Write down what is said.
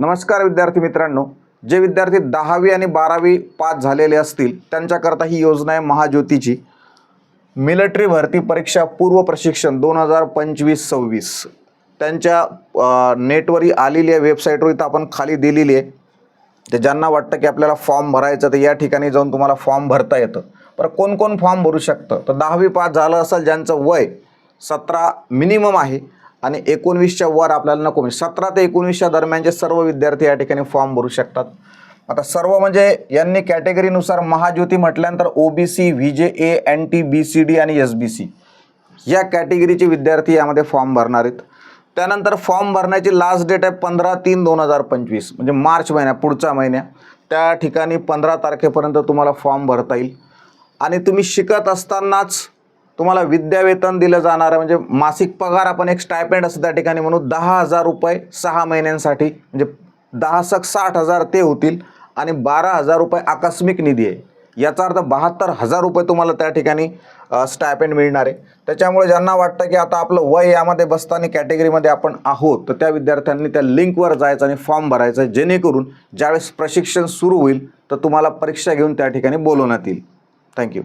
नमस्कार विद्यार्थी मित्रांनो जे विद्यार्थी दहावी आणि बारावी पास झालेले असतील त्यांच्याकरता ही योजना आहे महाज्योतीची. मिलिटरी भरती परीक्षा पूर्व प्रशिक्षण दोन हजार पंचवीस सव्वीस. त्यांच्या नेटवरही आलेली आहे वेबसाईटवर इथं आपण खाली दिलेली आहे. ते ज्यांना वाटतं की आपल्याला फॉर्म भरायचं तर या ठिकाणी जाऊन तुम्हाला फॉर्म भरता येतं. पर कोण कोण फॉर्म भरू शकतं? तर दहावी पास झालं असेल ज्यांचं वय सतरा मिनिमम आहे आणि एकोणवीसच्या वर आपल्याला नको म्हणजे सतरा ते एकोणवीसच्या दरम्यानचे सर्व विद्यार्थी या ठिकाणी फॉर्म भरू शकतात. आता सर्व म्हणजे यांनी कॅटेगरीनुसार महाज्योती म्हटल्यानंतर ओ B C V J A N T B C D आणि एस बी सी या कॅटेगरीचे विद्यार्थी यामध्ये फॉर्म भरणार आहेत. त्यानंतर फॉर्म भरण्याची लास्ट डेट आहे पंधरा तीन दोन हजार पंचवीस म्हणजे मार्च महिन्या पुढच्या महिन्या. त्या ठिकाणी पंधरा तारखेपर्यंत तुम्हाला फॉर्म भरता येईल. आणि तुम्ही शिकत असतानाच तुम्हाला विद्यावेतन दिलं जाणार आहे. म्हणजे मासिक पगार आपण एक स्टायपेंड असं त्या ठिकाणी म्हणू दहा हजार रुपये सहा महिन्यांसाठी म्हणजे दहा सक साठ हजार ते होतील आणि बारा हजार रुपये आकस्मिक निधी आहे. याचा अर्थ बहात्तर हजार रुपये तुम्हाला त्या ठिकाणी स्टायपेंड मिळणार आहे. त्याच्यामुळे ज्यांना वाटतं की आता आपलं वय यामध्ये बसताना कॅटेगरीमध्ये आपण आहोत तर त्या विद्यार्थ्यांनी त्या लिंकवर जायचं आणि फॉर्म भरायचा आहे. जेणेकरून ज्यावेळेस प्रशिक्षण सुरू होईल तर तुम्हाला परीक्षा घेऊन त्या ठिकाणी बोलवण्यात येईल. थँक्यू.